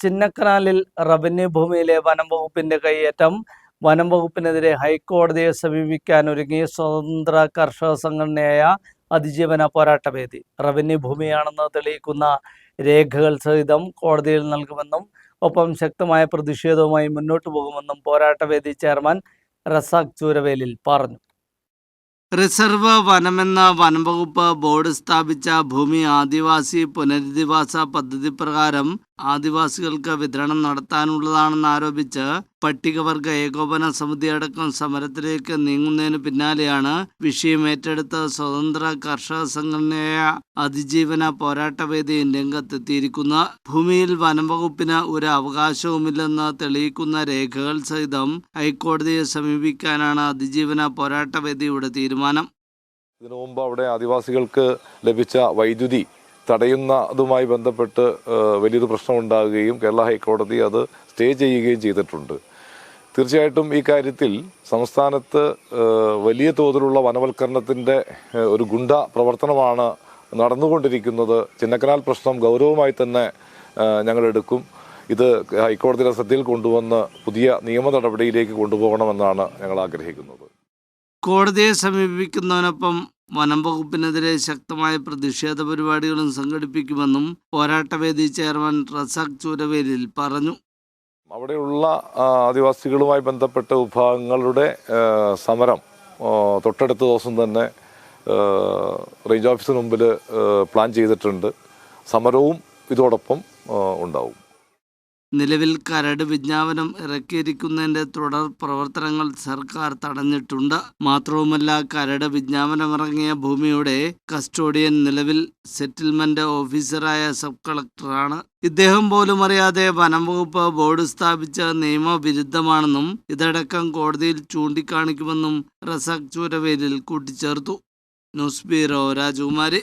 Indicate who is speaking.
Speaker 1: ചിന്നക്കനാലിൽ revenue ഭൂമിയിലെ വനം വകുപ്പിന്റെ കൈയേറ്റം വനം വകുപ്പിനെതിരെ ഹൈക്കോടതിയെ സമീപിക്കാൻ ഒരുങ്ങി സ്വതന്ത്ര കർഷക സംഘടനയായ അതിജീവന പോരാട്ടവേദി റവന്യൂ ഭൂമിയാണെന്ന് തെളിയിക്കുന്ന രേഖകൾ സഹിതം കോടതിയിൽ നൽകുമെന്നും ഒപ്പം ശക്തമായ പ്രതിഷേധവുമായി മുന്നോട്ടു പോകുമെന്നും പോരാട്ടവേദി ചെയർമാൻ റസാഖ് ചൂരവേലിൽ പറഞ്ഞു. റിസർവ് വനമെന്ന വനംവകുപ്പ് ബോർഡ് സ്ഥാപിച്ച ഭൂമി ആദിവാസി പുനരധിവാസ പദ്ധതി പ്രകാരം ആദിവാസികൾക്ക് വിതരണം നടത്താനുള്ളതാണെന്ന് ആരോപിച്ച് പട്ടികവർഗ ഏകോപന സമിതി അടക്കം സമരത്തിലേക്ക് നീങ്ങുന്നതിന് പിന്നാലെയാണ് വിഷയം ഏറ്റെടുത്ത സ്വതന്ത്ര കർഷക സംഘടനയായ അതിജീവന പോരാട്ടവേദി രംഗത്തെത്തിയിരിക്കുന്നത് ഭൂമിയിൽ വനംവകുപ്പിന് ഒരു അവകാശവുമില്ലെന്ന് തെളിയിക്കുന്ന രേഖകൾ സഹിതം ഹൈക്കോടതിയെ സമീപിക്കാനാണ് അതിജീവന പോരാട്ടവേദിയുടെ തീരുമാനം.
Speaker 2: ഇതിനു മുമ്പ് അവിടെ ആദിവാസികൾക്ക് ലഭിച്ച വൈദ്യുതി തടയുന്നതുമായി ബന്ധപ്പെട്ട് വലിയൊരു പ്രശ്നമുണ്ടാകുകയും കേരള ഹൈക്കോടതി അത് സ്റ്റേ ചെയ്യുകയും ചെയ്തിട്ടുണ്ട്. തീർച്ചയായിട്ടും ഈ കാര്യത്തിൽ സംസ്ഥാനത്ത് വലിയ തോതിലുള്ള വനവൽക്കരണത്തിന്റെ ഒരു ഗുണ്ട പ്രവർത്തനമാണ് നടന്നുകൊണ്ടിരിക്കുന്നത്. ചിന്നക്കനാൽ പ്രശ്നം ഗൗരവമായി തന്നെ ഞങ്ങളെടുക്കും ഇത് ഹൈക്കോടതിയുടെ ശ്രദ്ധയിൽ കൊണ്ടുവന്ന് പുതിയ നിയമ നടപടിയിലേക്ക് കൊണ്ടുപോകണമെന്നാണ് ഞങ്ങൾ ആഗ്രഹിക്കുന്നത്.
Speaker 1: കോടതിയെ സമീപിക്കുന്നതിനൊപ്പം വനം വകുപ്പിനെതിരെ ശക്തമായ പ്രതിഷേധ പരിപാടികളും സംഘടിപ്പിക്കുമെന്നും പോരാട്ടവേദി ചെയർമാൻ റസാഖ് ചൂരവേലിൽ പറഞ്ഞു.
Speaker 2: അവിടെയുള്ള ആദിവാസികളുമായി ബന്ധപ്പെട്ട വിഭാഗങ്ങളുടെ സമരം തൊട്ടടുത്ത ദിവസം തന്നെ റേഞ്ച് ഓഫീസിന് മുമ്പിൽ പ്ലാൻ ചെയ്തിട്ടുണ്ട്. സമരവും ഇതോടൊപ്പം ഉണ്ടാവും.
Speaker 1: നിലവിൽ കരട് വിജ്ഞാപനം ഇറക്കിയിരിക്കുന്നതിന്റെ തുടർ പ്രവർത്തനങ്ങൾ സർക്കാർ തടഞ്ഞിട്ടുണ്ട്. മാത്രവുമല്ല കരട് വിജ്ഞാപനമിറങ്ങിയ ഭൂമിയുടെ കസ്റ്റോഡിയൻ നിലവിൽ സെറ്റിൽമെന്റ് ഓഫീസറായ സബ് കളക്ടറാണ്. ഇദ്ദേഹം പോലും അറിയാതെ വനം വകുപ്പ് ബോർഡ് സ്ഥാപിച്ച നിയമവിരുദ്ധമാണെന്നും ഇതടക്കം കോടതിയിൽ ചൂണ്ടിക്കാണിക്കുമെന്നും റസാഖ് ചൂരവേലിൽ കൂട്ടിച്ചേർത്തു. ന്യൂസ് ബ്യൂറോ രാജകുമാരി.